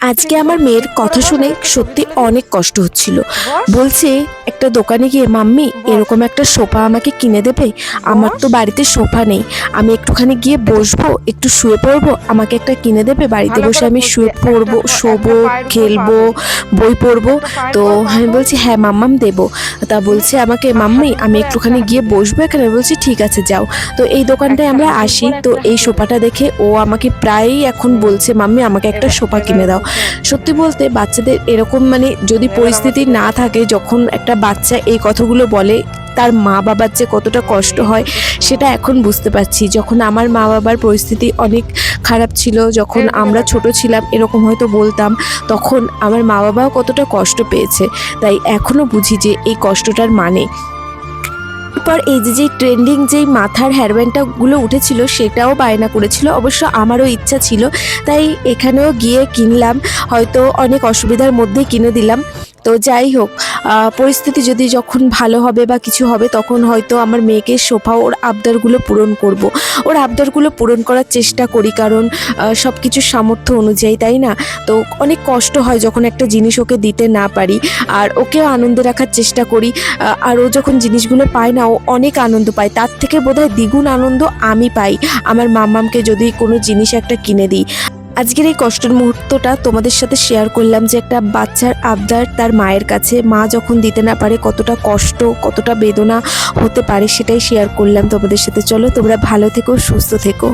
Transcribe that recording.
আজকে আমার মেয়ের কথা শুনে সত্যি অনেক কষ্ট হচ্ছিল। বলছে, একটা দোকানে গিয়ে, মাম্মি, এরকম একটা সোফা আমাকে কিনে দেবে? আমার তো বাড়িতে সোফা নেই। আমি একটুখানি গিয়ে বসবো, একটু শুয়ে পড়ব। আমাকে একটা কিনে দেবে? বাড়িতে বসে আমি শুয়ে পড়ব, শোবো, খেলব, বই পড়ব। তো আমি বলছি হ্যাঁ মাম্মাম দেবো। তা বলছে আমাকে, মাম্মি, আমি একটুখানি গিয়ে বসবো এখানে। বলছি, ঠিক আছে, যাও। তো এই দোকানটায় আমরা আসি। তো এই সোফাটা দেখে ও আমাকে প্রায়ই এখন বলছে, মাম্মি, আমাকে একটা সোফা কিনে দাও। সত্যি বলতে বাচ্চাদের এরকম মানে যদি পরিস্থিতি না থাকে যখন একটা বাচ্চা এই কথাগুলো বলে তার মা বাবার যে কতটা কষ্ট হয় সেটা এখন বুঝতে পারছি। যখন আমার মা বাবার পরিস্থিতি অনেক খারাপ ছিল যখন আমরা ছোট ছিলাম এরকম হয়তো বলতাম তখন আমার মা বাবাও কতটা কষ্ট পেয়েছে। তাই এখনও বুঝি যে এই কষ্টটার মানে। এরপর এই যে যে ট্রেন্ডিং যেই মাথার হেয়ারব্যান্ডটাগুলো উঠেছিল, সেটাও বায়না করেছিল। অবশ্য আমারও ইচ্ছা ছিল, তাই এখানেও গিয়ে কিনলাম। হয়তো অনেক অসুবিধার মধ্যেই কিনে দিলাম। তো যাই হোক পরিস্থিতি যদি যখন ভালো হবে বা কিছু হবে, তখন হয়তো আমার মেয়েকে সোফা ওর আবদারগুলো পূরণ করব। ওর আবদারগুলো পূরণ করার চেষ্টা করি, কারণ সব কিছু সামর্থ্য অনুযায়ী, তাই না? তো অনেক কষ্ট হয় যখন একটা জিনিস ওকে দিতে না পারি, আর ওকেও আনন্দে রাখার চেষ্টা করি আর ও যখন জিনিসগুলো পায় না, ও অনেক আনন্দ পায়। তার থেকে বোধহয় দ্বিগুণ আনন্দ আমি পাই। আমার মামামকে যদি কোনো জিনিস একটা কিনে দিই। আজকের এই কষ্টের মুহূর্তটা তোমাদের সাথে শেয়ার করলাম যে একটা বাচ্চার আবদার তার মায়ের কাছে। মা যখন দিতে না পারে কতটা কষ্ট, কতটা বেদনা হতে পারে সেটাই শেয়ার করলাম তোমাদের সাথে। চলো তোমরা ভালো থেকো, সুস্থ থেকো।